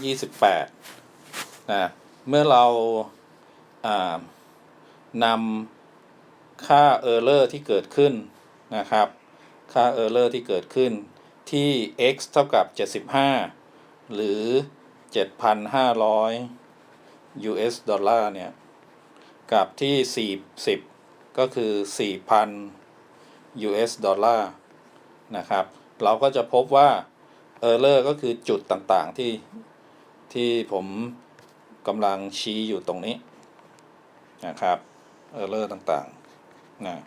28นะเมื่อเราอ่านำค่า Error ที่เกิดขึ้นนะครับ ค่า Error ที่เกิดขึ้นที่ x เท่ากับ 75 หรือ 7,500 US ดอลลาร์เนี่ย กับที่ 40 ก็คือ 4,000 US ดอลลาร์นะครับ เราก็จะพบว่า Error ก็คือจุดต่างๆที่ ที่ผมกำลังชี้อยู่ตรงนี้นะครับ Error ต่างๆนะ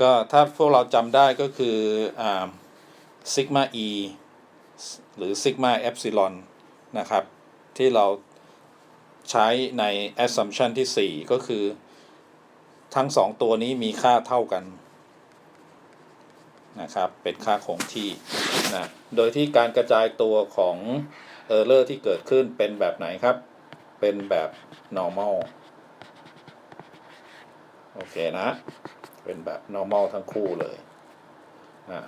ก็ถ้าพวกเราจำได้ก็คืออ่าซิกมา e หรือซิกมาเอ s ซิลอนนะครับ ที่เราใช้ใน assumption ที่ 4 ก็คือ ทั้งสองตัวนี้มีค่าเท่ากันนะครับ เป็นค่าคงที่นะโดยที่การกระจายตัวของ Error ที่เกิดขึ้นเป็นแบบไหนครับ เป็นแบบ normal โอเคนะ เป็นแบบ normal ทั้งคู่เลยนะ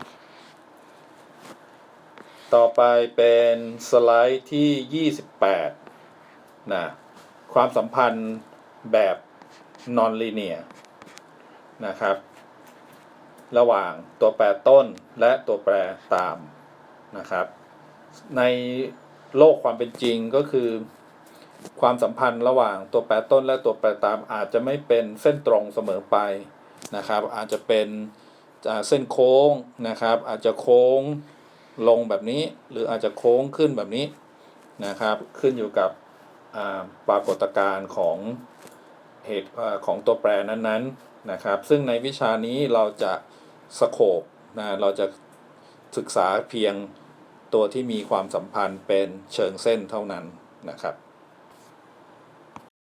ต่อไปเป็นสไลด์ที่ 28 นะ ความสัมพันธ์แบบ non linear นะครับ ระหว่างตัวแปรต้นและตัวแปรตามนะครับ ใน โลกความเป็นจริงก็คือ ความสัมพันธ์ระหว่างตัวแปรต้นและตัวแปรตามอาจจะไม่เป็นเส้นตรงเสมอไปนะครับ อาจจะเป็นเส้นโค้งนะครับ อาจจะโค้งลงแบบนี้ หรืออาจจะโค้งขึ้นแบบนี้นะครับ ขึ้นอยู่กับปรากฏการณ์ของเหตุของตัวแปรนั้นๆนะครับ ซึ่งในวิชานี้เราจะสโคปนะเราจะศึกษาเพียง ตัวที่มีความสัมพันธ์เป็นเชิงเส้นเท่านั้นนะครับ